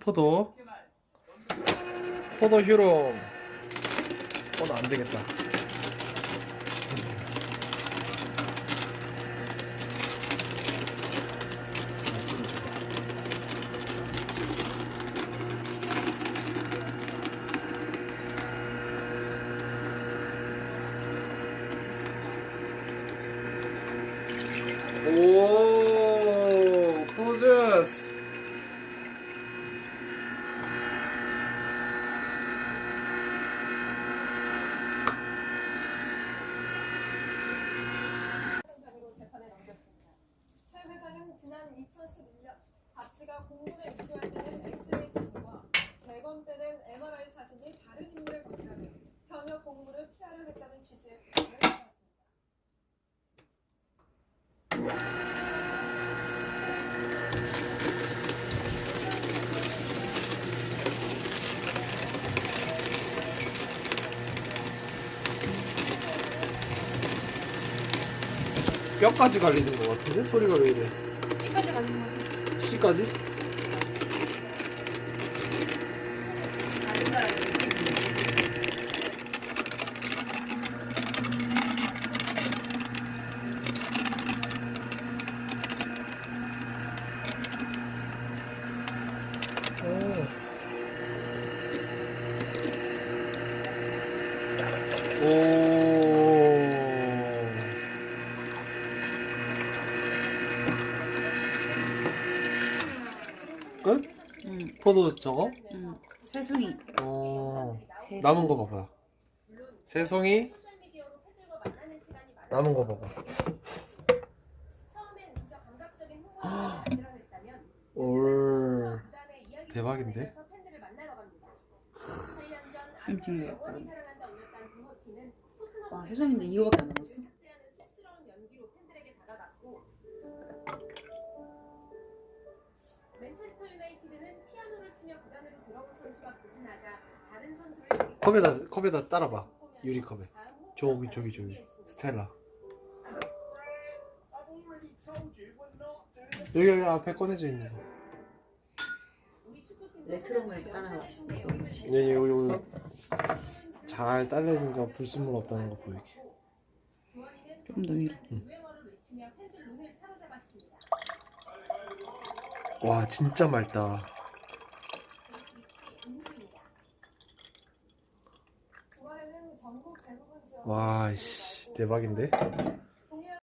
포도. 포도 휴롬 포도 안 되겠다. 오 포도주스 상담으로 재판에 넘겼습니다. 최 회장은 지난 2011년 박 씨가 공문을 입수할 때는 엑스레이 사진과 재검 때는 MRI 사진이 다른 인물의 것이라며 현역 공무를 피하려 했다는 취지의 주장을 해왔습니다. 뼈까지 갈리는 것 같은데 소리가 왜 이래 가는 거지. C까지? 아닌가? 오. 끝? 응, 포도 저거? 응. 새송이. 어. 새송이. 남은 거 봐봐. 새송이 남은 거 봐봐. 올. 대박인데? 부분에서 팬들을 만나러 갑니다. 8년 전 끔찍해요. 아스널을 영원히 사랑한다 울렸다는 부모팀은 토트넘 와, 세상인데 이거밖에 안 남았어? 치며 구단으로 들어온 선수가 부진하자 다른 선수를 여기 컵에다 컵에다 따라봐. 유리컵에. 저기 저기 저기 스텔라. 여기 여기 앞에 꺼내져 있는 거. 레트로물 따라서 여기 여기 여기 잘 딸려있는 거 불순물 없다는 거 보이게. 좀더 위로. 와 진짜 맑다. 주말에는 전국 대부분 지역 와 씨, 대박인데?